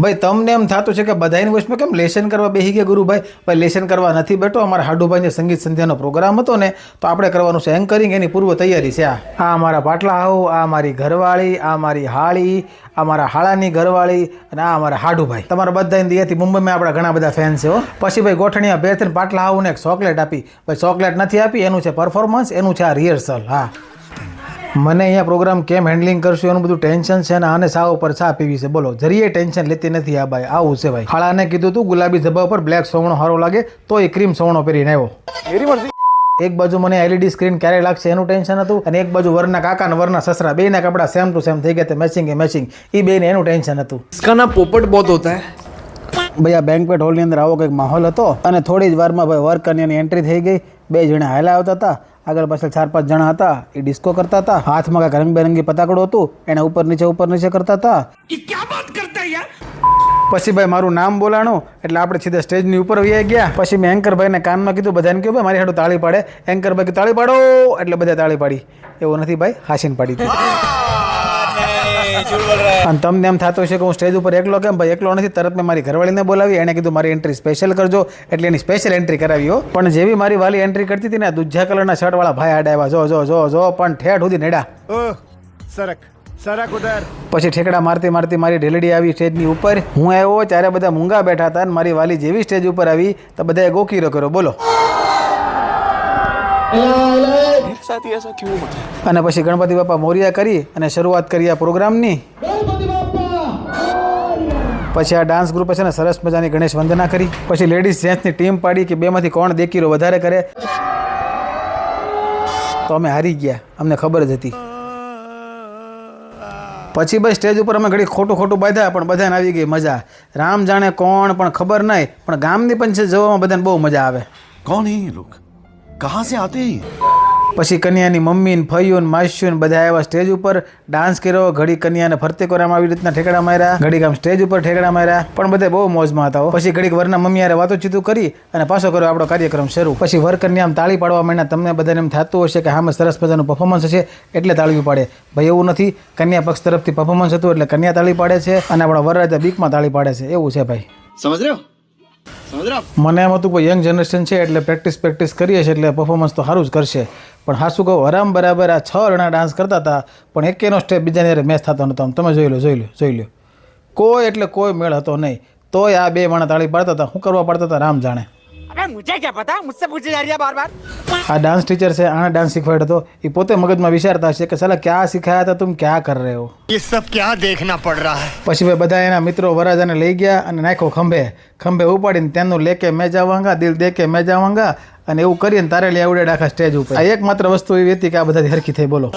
ભાઈ, તમને એમ થતું છે કે બધાની વોઇસમાં કેમ લેસન કરવા બેસી ગયા ગુરુભાઈ? ભાઈ, લેસન કરવા નથી બેઠો. અમારા હાડુભાઈને સંગીત સંધ્યાનો પ્રોગ્રામ હતો ને, તો આપણે કરવાનું છે એન્કરિંગ એની પૂર્વ તૈયારી છે આ. આ મારા પાટલા હાઉ, આ મારી ઘરવાળી, આ મારી હાળી, આ મારા હાળાની ઘરવાળી અને આ અમારા હાડુભાઈ. તમારા બધા દિયાથી મુંબઈમાં આપણા ઘણા બધા ફેન છે હો. પછી ભાઈ, ગોઠણીયા બે ત્રણ પાટલા હાઉને એક ચોકલેટ આપી. ભાઈ ચોકલેટ નથી આપી, એનું છે પરફોર્મન્સ એનું છે આ રિહર્સલ હા. મને અહીંયા પ્રોગ્રામ કેમ હેન્ડલિંગ કરશું એનું બધું ટેન્શન છે ને આને સા ઉપર સા પીવી છે? બોલો જરીએ ટેન્શન લેતી નથી આ ભાઈ આવું છે ભાઈ. ખાળાને કીધું તું ગુલાબી ધબ્બા ઉપર બ્લેક સવણો સારો લાગે તો એ ક્રીમ સવણો પહેરીને આવ્યો. એક બાજુ મને એલઈડી સ્ક્રીન ક્યારે લાગશે એનું ટેન્શન હતું અને એક બાજુ વરના કાકા અને વરના સસરા બેના કપડા સેમ ટુ સેમ થઈ ગયા મેચિંગ એ મેચિંગ એ બેને એનું ટેન્શન હતું. ઇસકાના પોપટ બહુ હોતા હે. ભાઈ આ બેન્કવેટ હોલની અંદર આવો કંઈક માહોલ હતો અને થોડી જ વારમાં ભાઈ વર્ક એની એન્ટ્રી થઈ ગઈ. બે જણા હાલા આવતા હતા આગળ પાછળ ચાર પાંચ જણા હતા એ ડિસ્કો કરતા હતા હાથમાં કાંઈક રંગબેરંગી પતાકડો હતું એને ઉપર નીચે ઉપર નીચે કરતા હતા. પછી ભાઈ મારું નામ બોલાણું એટલે આપણે સીધા સ્ટેજની ઉપર વહી ગયા. પછી મેં એન્કર ભાઈને કાનમાં કીધું બધાને કહ્યું ભાઈ મારી હાડું તાળી પાડે. એન્કર ભાઈ તાળી પાડો. એટલે બધા તાળી પાડી. એવું નથી ભાઈ હાસીને પાડી દીધી. અને તમને એમ થતું છે કે હું સ્ટેજ ઉપર એકલો કેમ? ભાઈ એકલો નથી તરત મેં મારી ઘરવાળીને બોલાવી એને કીધું મારી એન્ટ્રી સ્પેશિયલ કરજો. એટલે એની સ્પેશિયલ એન્ટ્રી કરાવી પણ જેવી મારી વાલી એન્ટ્રી કરતી હતી ને દુજા કલરના શર્ટ વાળા ભાઈ આડા આવ્યા જો જો જો જો પણ ઠેઠ સુધી નેડા. સરક સરક ઉધર. પછી ઠેકડા મારતી મારતી મારી ઢેલડી આવી સ્ટેજની ઉપર. હું આવ્યો ત્યારે બધા મૂંગા બેઠા હતા અને મારી વાલી જેવી સ્ટેજ ઉપર આવી તો બધાએ ગોકીરો કર્યો. બોલો. સાથી એસો કેવું મજા અને પછી ગણપતિ બાપા મોર્યા કરી અને શરૂઆત કરી આ પ્રોગ્રામની. પછી આ ડાન્સ ગ્રુપે છે ને સરસ મજાની ગણેશ વંદના કરી. પછી લેડીઝ જેન્ટ્સની ટીમ પાડી કે બેમાંથી કોણ દેખીરો વધારે કરે. તો અમે હારી ગયા. અમને ખબર જ હતી. પછી બસ સ્ટેજ ઉપર અમે ઘડી ખોટું ખોટું બાંધ્યા પણ બધાને આવી ગઈ મજા. રામ જાણે કોણ પણ ખબર નહીં પણ ગામની છે જવામાં બધાને બહુ મજા આવે. કોણ હે કહા સે આતે પછી કન્યાની મમ્મીને ફઈઓને માસીઓને બધા આવ્યા સ્ટેજ ઉપર ડાન્સ કર્યો. ઘડી કન્યાને ફરતે કરવામાં આવી રીતના ઠેકડા માર્યા. ઘડીક આમ સ્ટેજ ઉપર ઠેકડા માર્યા. પણ બધા બહુ મોજમાં હતા પછી ઘડીક વરના મમ્મી યારે વાતો ચીતું કરી અને પાછો કર્યો આપણો કાર્યક્રમ શરૂ. પછી વર કન્યા તાળી પાડવા માંડ્યા. તમને બધાને એમ થતું હશે કે હામાં સરસ મજાનું પરફોર્મન્સ છે એટલે તાળીઓ પાડે. ભાઈ, એવું નથી. કન્યા પક્ષ તરફથી પરફોર્મન્સ હતું એટલે કન્યા તાળી પાડે છે અને આપણા વરરાજા બીકમાં તાળી પાડે છે. એવું છે ભાઈ. સમજ રહ્યો? મને એમ હતું કે યંગ જનરેશન છે એટલે પ્રેક્ટિસ પ્રેક્ટિસ કરીએ છીએ એટલે પરફોર્મન્સ તો સારું જ કરશે. પણ હાસું કહું? હરામ બરાબર આ છ રણા ડાન્સ કરતા હતા, પણ એકેનો સ્ટેપ બીજાને હારે મેચ થતો નહોતો તમે જોઈ લો જોઈ લો જોઈ લો. કોઈ એટલે કોઈ મેળ હતો નહીં. તોય આ બે માણા તાળી પાડતા હતા. શું કરવા પાડતા હતા? રામ જાણે. अबे मुझे क्या पता मुझसे पूछे जा रही है बार बार આ ડાન્સ ટીચર છે આણે ડાન્સ શીખવાડ્યો હતો એ પોતે મગજમાં વિચારતા હશે કે સાલા ક્યાં શીખાયા હતા તુમ ક્યાં કર રહે હો ये सब क्या देखना पड़ रहा है પછી ભાઈ બધા એના મિત્રો વરાજાને લઈ ગયા અને નાખ્યો ખંભે ખંભે ઉપાડીને તેનું લેકે મેં જાવાંગા દિલ દેકે મેં જાવાંગા અને એવું કરીને તારે લેવડેડ આખા સ્ટેજ ઉપર. આ એકમાત્ર વસ્તુ એવી હતી કે આ બધા હરખી થઈ બોલો.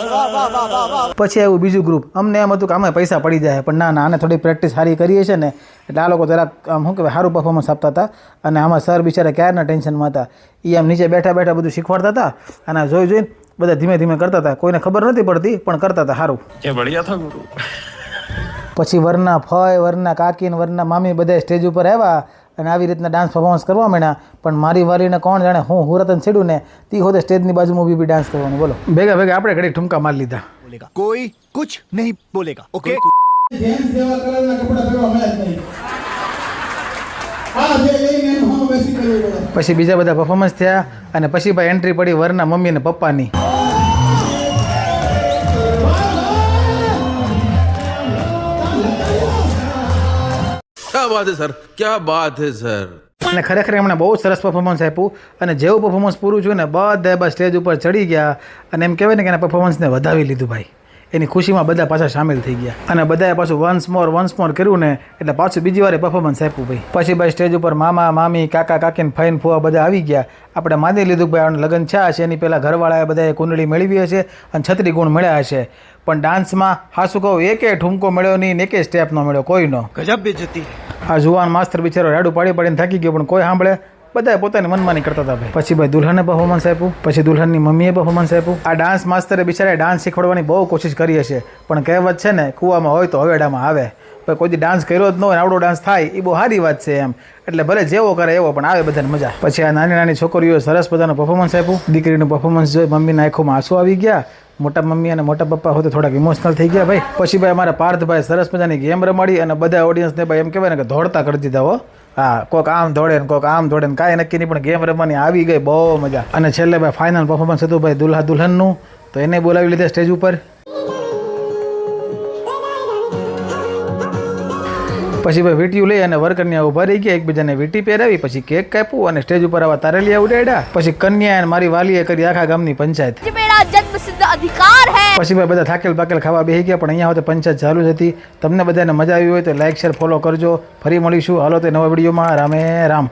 પછી આવ્યું બીજું ગ્રુપ અમને એમ હતું કે આમાં પૈસા પડી જાય પણ ના ના આને થોડી પ્રેક્ટિસ સારી કરીએ છે ને. એટલે આ લોકો જરાક આમ શું કહેવાય સારું પરફોર્મન્સ આપતા હતા. અને આમાં સર બિચારા ક્યારના ટેન્શનમાં હતા? એ આમ નીચે બેઠા બેઠા બધું શીખવાડતા હતા અને જોઈ જોઈને બધા ધીમે ધીમે કરતા હતા. કોઈને ખબર નથી પડતી પણ કરતા હતા સારું. એ બળિયા ગુરુ. પછી વરના ફય વરના કાકીન વરના મામી બધા સ્ટેજ ઉપર આવ્યા. અને આવી રીતના ડાન્સ પરફોર્મન્સ કરવા માંડ્યા. પણ મારી વારીને કોણ જાણે હું હુરતન છેડું ને તી હોતે સ્ટેજની બાજુમાં બી ડાન્સ કરવાનું. બોલો. ભેગા ભેગા આપણે ઘડી ઠુમકા મારી લીધા. કોઈ કુછ નહીં બોલેગા ઓકે? જેન્ટ્સ જેવા કલરના કપડા પહેરવા મળ્યા નહીં. પછી બીજા બધા પરફોર્મન્સ થયા અને પછી ભાઈ એન્ટ્રી પડી વરના મમ્મી અને પપ્પાની. ક્યાં વાત છે સર ક્યાં વાત છે સર અને ખરેખર એમણે બહુ સરસ પરફોર્મન્સ આપ્યું અને જેવું પરફોર્મન્સ પૂરું છું ને બધા બસ સ્ટેજ ઉપર ચડી ગયા અને એમ કહેવાય ને કે એના પરફોર્મન્સને વધાવી લીધું ભાઈ. એની ખુશીમાં બધા પાછા સામેલ થઈ ગયા. અને બધાએ પાછું વન્સ મોર વન્સ મોર કર્યું ને એટલે પાછું બીજી વાર પરફોર્મન્સ આપ્યું ભાઈ. પછી ભાઈ સ્ટેજ ઉપર મામા મામી કાકા કાકીને ફાઈન ફુવા બધા આવી ગયા. આપણે માની લીધું ભાઈ આને લગ્ન છે હશે એની પહેલાં ઘરવાળાએ બધાએ કુંડળી મેળવી હશે અને છત્રી ગુણ મળ્યા હશે. પણ ડાન્સમાં હાસુ કહું એકે ઠુમકો મળ્યો નહીં ને એકે સ્ટેપ ન મળ્યો કોઈનો ગજબ બેજતી. આ જુવાન માસ્તર બિચારો રાડું પાડી પાડીને થાકી ગયો, પણ કોઈ સાંભળે? બધા પોતાની મનમાની કરતા હતા ભાઈ. પછી ભાઈ દુલ્હને પરફોર્મન્સ આપ્યું, પછી દુલ્હનની મમ્મીએ પરફોર્મન્સ આપ્યું. આ ડાન્સ માસ્તરે બિચારાએ ડાન્સ શીખવાડવાની બહુ કોશિશ કરી હશે, પણ કહેવત છે ને, કૂવામાં હોય તો હવેડામાં આવે. પણ કોઈ ડાન્સ કર્યો જ ન હોય આવડો ડાન્સ થાય એ બહુ સારી વાત છે એમ. એટલે ભલે જેવો કરે એવો, પણ આવે બધાને મજા. પછી આ નાની નાની છોકરીઓએ સરસ બધાનું પરફોર્મન્સ આપ્યું. દીકરીનું પરફોર્મન્સ જોઈ મમ્મીના આંખોમાં આંસુ આવી ગયા. મોટા મમ્મી અને મોટા પપ્પા હોતે થોડાક ઇમોશનલ થઈ ગયા ભાઈ. પછી ભાઈ અમારા પાર્થભાઈ સરસ મજાની ગેમ રમાડી અને બધા ઓડિયન્સને ભાઈ એમ કહેવાય ને કે દોડતા કરી દીધા હો. હા, કોક આમ દોડે ને કોક આમ દોડે ને કાંઈ નક્કી નહીં, પણ ગેમ રમવાની આવી ગઈ બહુ મજા. અને છેલ્લે ભાઈ ફાઇનલ પરફોર્મન્સ હતું ભાઈ દુલ્હા દુલ્હનનું. તો એને બોલાવી લીધા સ્ટેજ ઉપર. પછી ભાઈ વીંટીયું લઈ અને વરકન્યા ઊભા રહી ગયા એકબીજાને વીટી પહેરાવી પછી કેક કાપ્યું અને સ્ટેજ ઉપર આવા તારેલિયા ઉડાડ્યા. પછી કન્યા અને મારી વાલીએ કરી આખા ગામની પંચાયત. પછી ભાઈ બધા થાકેલ પાકેલ ખાવા બેહી ગયા પણ અહીંયા હોતે પંચાયત ચાલુ જ હતી. તમને બધાને મજા આવી હોય તો લાઈક શેર ફોલો કરજો. ફરી મળીશું. હાલો તે નવા વિડીયોમાં. રામે રામ.